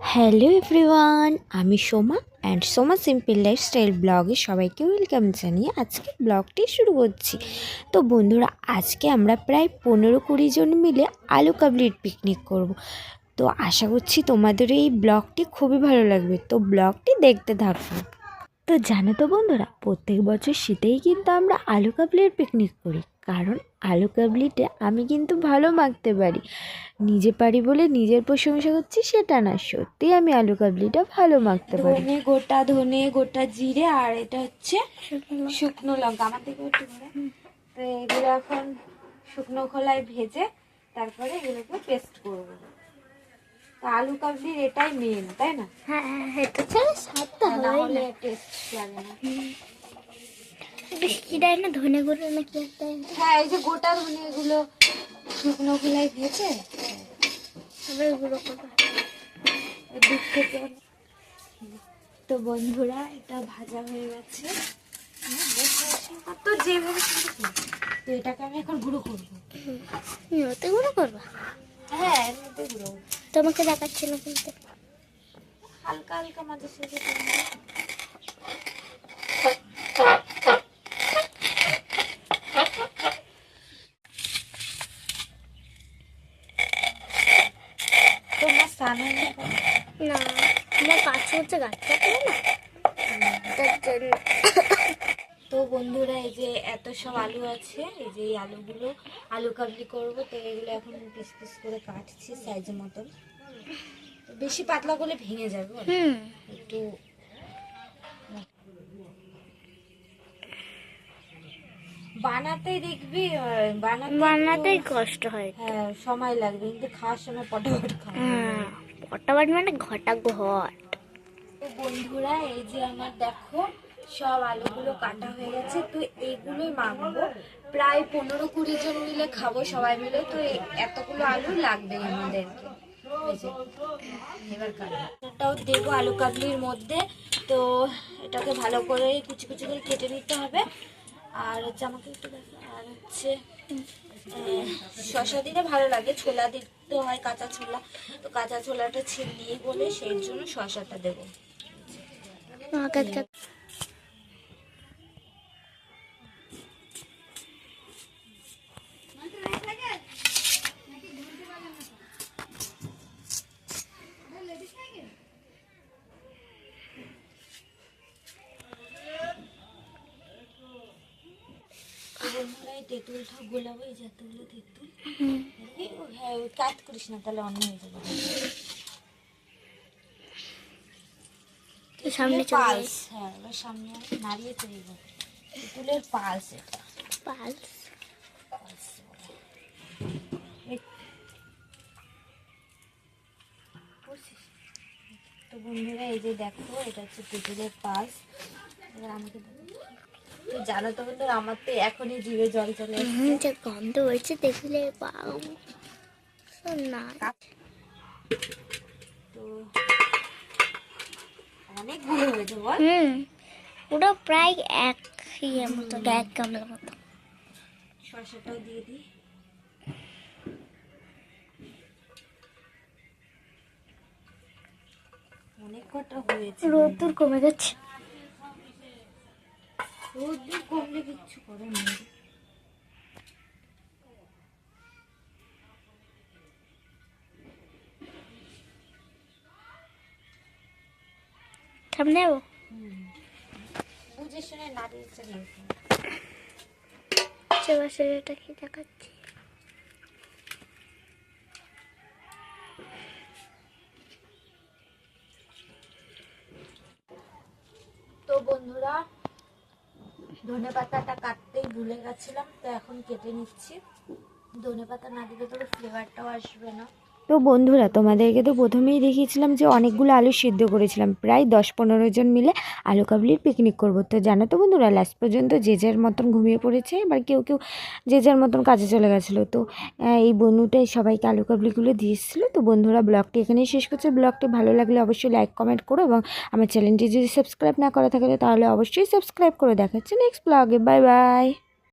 Hello everyone, আমি Soma and Soma simple lifestyle ব্লগে সবাইকে ওয়েলকাম জানিয়ে আজকে ব্লগটি শুরু করছি। তো বন্ধুরা, আজকে আমরা প্রায় পনেরো কুড়ি জন মিলে আলু কাবলির পিকনিক করব। তো আশা করছি তোমাদের এই ব্লগটি খুবই ভালো লাগবে। তো ব্লগটি দেখতে থাকো। তো জানো তো বন্ধুরা প্রত্যেক বছর শীতেই কিন্তু আমরা আলু কাবলির পিকনিক করি। কারণ আলু কাবলিতে আমি কিন্তু ভালো মাখতে পারি। নিজে পারি বলে নিজের প্রশংসা করছি সেটা না। সত্যি আমি আলু কাবলিটা ভালো মাখতে পারি। ধনে গোটা ধনে গোটা জিরে আর এটা হচ্ছে শুকনো লঙ্কা। আমার থেকে তো এগুলো এখন শুকনো খোলায় ভেজে তারপরে এগুলোকে পেস্ট করব। আলু কাবলির এটাই মেন তাই না? হ্যাঁ এটা ছাড়া স্বাদটা না হয় হলে না। টেস্ট লাগে না। কি দেয় না ধনে গুঁড়ো একটা হ্যাঁ এই যে গোটা ধনে এগুলো শুকনো ভেজে থেকে তো বন্ধুরা এটা ভাজা হয়ে গেছে। হ্যাঁ, তো যেভাবে তো এটাকে আমি এখন গুঁড়ো করব। গুঁড়ো করবা? হ্যাঁ এর মধ্যে গুঁড়ো করব। তোমাকে দেখাচ্ছি না কিন্তু। হালকা হালকা মাঝে সাঝে তোমার স্নান হয়নি এখনও? না আমার পাশে হচ্ছে গাছ কাটবে না? তার জন্য। তো বন্ধুরা এই যে এত সব আলু আছে এই যে এই আলুগুলো আলু কাবলি করব তো এগুলো এখন পিস পিস করে কাটছি সাইজের মতন। বেশি পাতলা করলে ভেঙে যাবে? একটু বানাতে দেখবি বানাতে বানাতেই কষ্ট হয় হ্যাঁ সময় লাগবে কিন্তু খাওয়ার সময় পটাপট খাওয়া হ্যাঁ পটাবাট মানে ঘটা ঘট। বন্ধুরা এই যে আমার দেখো সব আলুগুলো কাটা হয়ে গেছে, তো এইগুলোই মাখবো। প্রায় পনেরো কুড়ি জন মিলে খাব সবাই মিলে, তো এতগুলো আলু লাগবে আমাদেরকে। এবার দেবো আলু কাবলির মধ্যে, তো এটাকে ভালো করে কুচি কুচি করে কেটে নিতে হবে। আর হচ্ছে আমাকে একটু আর হচ্ছে শসা দিলে ভালো লাগে, ছোলা দিতে হয় কাঁচা ছোলা, তো কাঁচা ছোলাটা ছিলিয়ে বলে সেই জন্য শসাটা দেবো। তেঁতুলটা গোলাবো এই যে এতগুলো তেঁতুল হ্যাঁ ওই কাট করিস না তাহলে অন্য হয়ে যাবে। সামনে পালস হ্যাঁ এবার সামনে নাড়িয়ে তৈরি করব তেঁতুলের পালস এটা। পালস? তো বন্ধুরা এই যে দেখো এটা হচ্ছে তেঁতুলের পালস। এবার আমাকে তো জানো তো আমার তো এখনই জিভে জল চলে যে গন্ধ হয়েছে দেখলে পাও না। তো অনেকগুলো হয়েছে বল। হুম পুরো প্রায় এক ইয়ে মতো এক গামলা মতো। শসাটাও দিয়ে দিই। অনেক কটা হয়েছে। রোদ্দুর কমে যাচ্ছে। রোদ্দুর কমলে কিচ্ছু করে না বুঝে শুনে এটা কি দেখাচ্ছি? তো বন্ধুরা ধনে পাতাটা কাটতেই ভুলে গেছিলাম, তো এখন কেটে নিচ্ছি। ধনে পাতা না দিলে তো ফ্লেভারটাও আসবে না। তো বন্ধুরা, তোমাদেরকে তো প্রথমেই দেখিয়েছিলাম যে অনেকগুলো আলু সিদ্ধ করেছিলাম। প্রায় দশ পনেরো জন মিলে আলু কাবলির পিকনিক করব। তো জানো তো বন্ধুরা লাস্ট পর্যন্ত যে যার মতন ঘুমিয়ে পড়েছে, এবার কেউ কেউ যে যার মতন কাজে চলে গেছিল। তো এই বন্ধুটাই সবাইকে আলু কাবলিগুলো দিয়েছিলো তো বন্ধুরা, ব্লগটি এখানেই শেষ করছে। ব্লগটি ভালো লাগলে অবশ্যই লাইক কমেন্ট করো এবং আমার চ্যানেলটি যদি সাবস্ক্রাইব না করা থাকে, তাহলে অবশ্যই সাবস্ক্রাইব করে দেখাচ্ছে নেক্সট ব্লগে বাই বাই